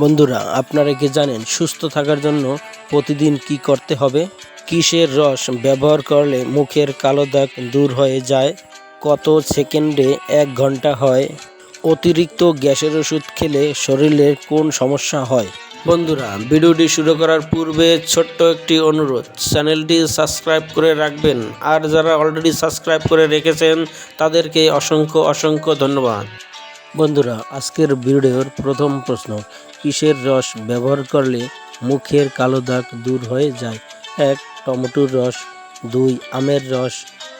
বন্ধুরা, আপনারা কি জানেন সুস্থ থাকার জন্য প্রতিদিন কি করতে হবে? কিসের রস ব্যবহার করলে মুখের কালো দাগ দূর হয়ে যায়? কত সেকেন্ডে এক ঘণ্টা হয়? অতিরিক্ত গ্যাসের ওষুধ খেলে শরীরের কোন সমস্যা হয়? বন্ধুরা, ভিডিওটি শুরু করার পূর্বে ছোট্ট একটি অনুরোধ। চ্যানেলটি সাবস্ক্রাইব করে রাখবেন। আর যারা অলরেডি সাবস্ক্রাইব করে রেখেছেন, তাদেরকে অসংখ্য অসংখ্য ধন্যবাদ। বন্ধুরা, আজকের ভিডিওর প্রথম প্রশ্ন, কিসের রস ব্যবহার করলে মুখের কালো দাগ দূর হয়ে যায়? এক, টমেটোর রস। দুই, আমের রস।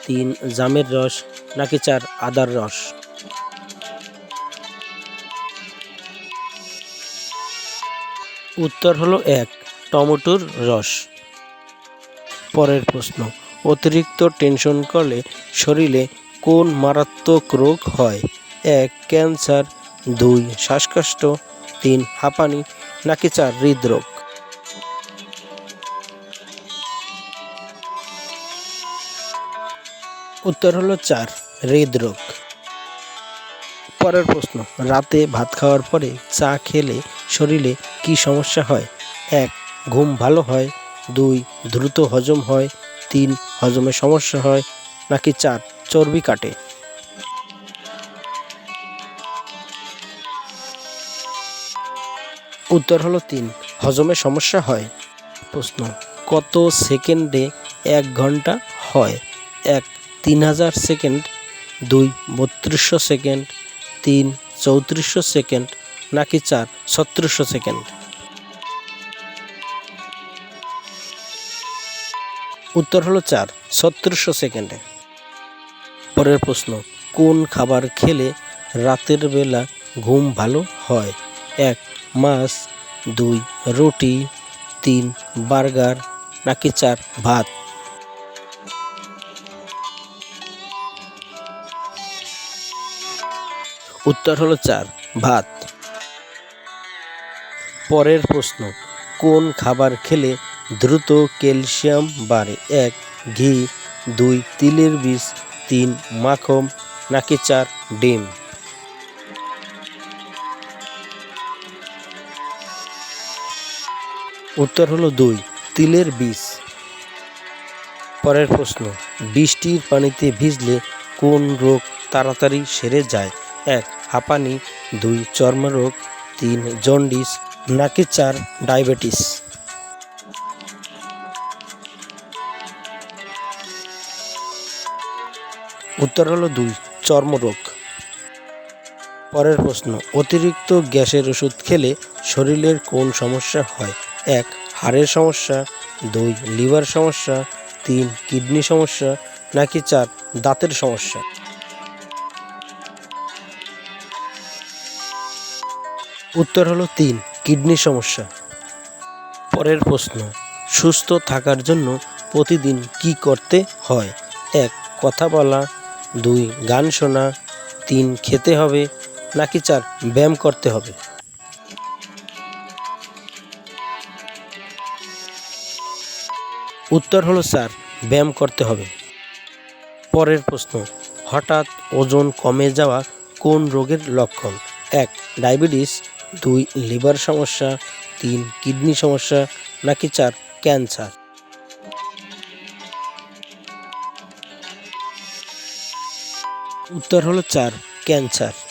তিন, জামের রস। নাকি চার, আদার রস? উত্তর হলো এক, টমেটোর রস। পরের প্রশ্ন, অতিরিক্ত টেনশন করলে শরীরে কোন মারাত্মক রোগ হয়? এক, ক্যান্সার, দুই, শ্বাসকষ্ট, তিন, হাঁপানি, নাকি চার, হৃদরোগ। উত্তর হলো চার, হৃদরোগ। পরের প্রশ্ন, রাতে ভাত খাওয়ার পরে চা খেলে শরীরে কি সমস্যা হয়? এক, ঘুম ভালো হয়। দুই, দ্রুত হজম হয়। তিন, হজমে সমস্যা হয়। নাকি চার, চর্বি কাটে। উত্তর হলো তিন। হজমে সমস্যা হয়। প্রশ্ন, কত সেকেন্ডে এক ঘণ্টা হয়? এক, তিন হাজার সেকেন্ড, দুই, বত্রিশশো সেকেন্ড, তিন, চৌত্রিশশো সেকেন্ড, নাকি চার, ছত্রিশশো সেকেন্ড? উত্তর হলো চার, ছত্রিশশো সেকেন্ডে। পরের প্রশ্ন, কোন খাবার খেলে রাতের বেলা ঘুম ভালো হয়? এক মাছ, দুই, রুটি, তিন, বার্গার, নাকি চার, ভাত? উত্তর হলো চার, ভাত। পরের প্রশ্ন, কোন খাবার খেলে দ্রুত ক্যালসিয়াম বাড়ে? এক, ঘি, দুই, তিলের বীজ, তিন, মাখন, নাকি চার, ডিম? উত্তর হলো দুই, তিলের বীজ। পরের প্রশ্ন, বৃষ্টির পানিতে ভিজলে কোন রোগ তাড়াতাড়ি সেরে যায়? এক, হাঁপানি, দুই, চর্মরোগ, তিন, জন্ডিস, নাকি চার, ডায়াবেটিস? উত্তর হলো দুই, চর্মরোগ। পরের প্রশ্ন, অতিরিক্ত গ্যাসের ওষুধ খেলে শরীরের কোন সমস্যা হয়? এক, হাড়ের সমস্যা, দুই, লিভার সমস্যা, তিন, কিডনি সমস্যা, নাকি চার, দাঁতের সমস্যা। উত্তর হলো তিন, কিডনি সমস্যা। পরের প্রশ্ন, সুস্থ থাকার জন্য প্রতিদিন কি করতে হয়? এক, কথা বলা। দুই, গান শোনা। তিন, খেতে হবে। নাকি চার, ব্যায়াম করতে হবে? উত্তর হলো, স্যার, ব্যায়াম করতে হবে। পরের প্রশ্ন, হঠাৎ ওজন কমে যাওয়া কোন রোগের লক্ষণ? এক, ডায়াবেটিস, দুই, লিভার সমস্যা, তিন, কিডনি সমস্যা, নাকি চার, ক্যান্সার। উত্তর হলো, চার, ক্যান্সার।